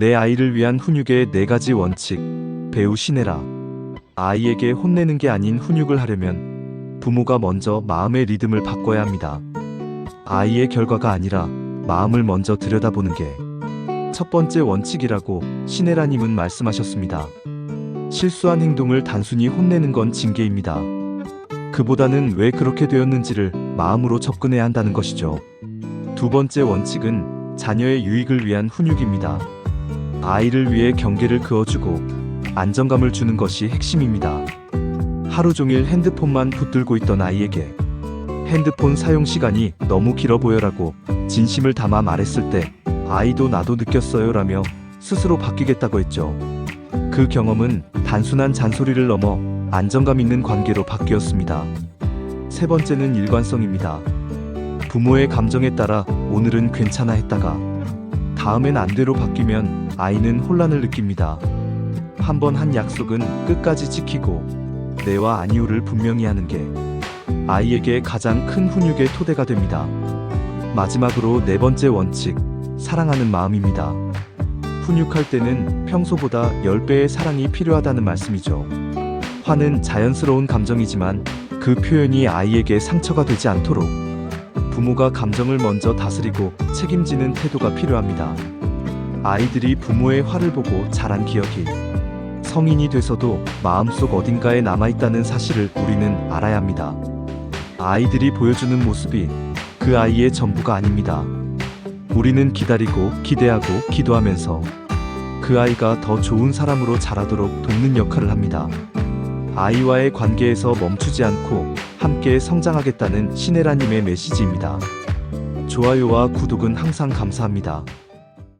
내 아이를 위한 훈육의 네 가지 원칙. 배우 신혜라. 아이에게 혼내는 게 아닌 훈육을 하려면 부모가 먼저 마음의 리듬을 바꿔야 합니다. 아이의 결과가 아니라 마음을 먼저 들여다보는 게 첫 번째 원칙이라고 신혜라님은 말씀하셨습니다. 실수한 행동을 단순히 혼내는 건 징계입니다. 그보다는 왜 그렇게 되었는지를 마음으로 접근해야 한다는 것이죠. 두 번째 원칙은 자녀의 유익을 위한 훈육입니다. 아이를 위해 경계를 그어주고 안정감을 주는 것이 핵심입니다. 하루 종일 핸드폰만 붙들고 있던 아이에게 핸드폰 사용 시간이 너무 길어 보여라고 진심을 담아 말했을 때 아이도 나도 느꼈어요라며 스스로 바뀌겠다고 했죠. 그 경험은 단순한 잔소리를 넘어 안정감 있는 관계로 바뀌었습니다. 세 번째는 일관성입니다. 부모의 감정에 따라 오늘은 괜찮아 했다가 다음엔 안대로 바뀌면 아이는 혼란을 느낍니다. 한 번 한 약속은 끝까지 지키고 내와 아니오를 분명히 하는 게 아이에게 가장 큰 훈육의 토대가 됩니다. 마지막으로 네 번째 원칙, 사랑하는 마음입니다. 훈육할 때는 평소보다 10배의 사랑이 필요하다는 말씀이죠. 화는 자연스러운 감정이지만 그 표현이 아이에게 상처가 되지 않도록 부모가 감정을 먼저 다스리고 책임지는 태도가 필요합니다. 아이들이 부모의 화를 보고 자란 기억이 성인이 돼서도 마음속 어딘가에 남아있다는 사실을 우리는 알아야 합니다. 아이들이 보여주는 모습이 그 아이의 전부가 아닙니다. 우리는 기다리고 기대하고 기도하면서 그 아이가 더 좋은 사람으로 자라도록 돕는 역할을 합니다. 아이와의 관계에서 멈추지 않고 함께 성장하겠다는 신혜라님의 메시지입니다. 좋아요와 구독은 항상 감사합니다.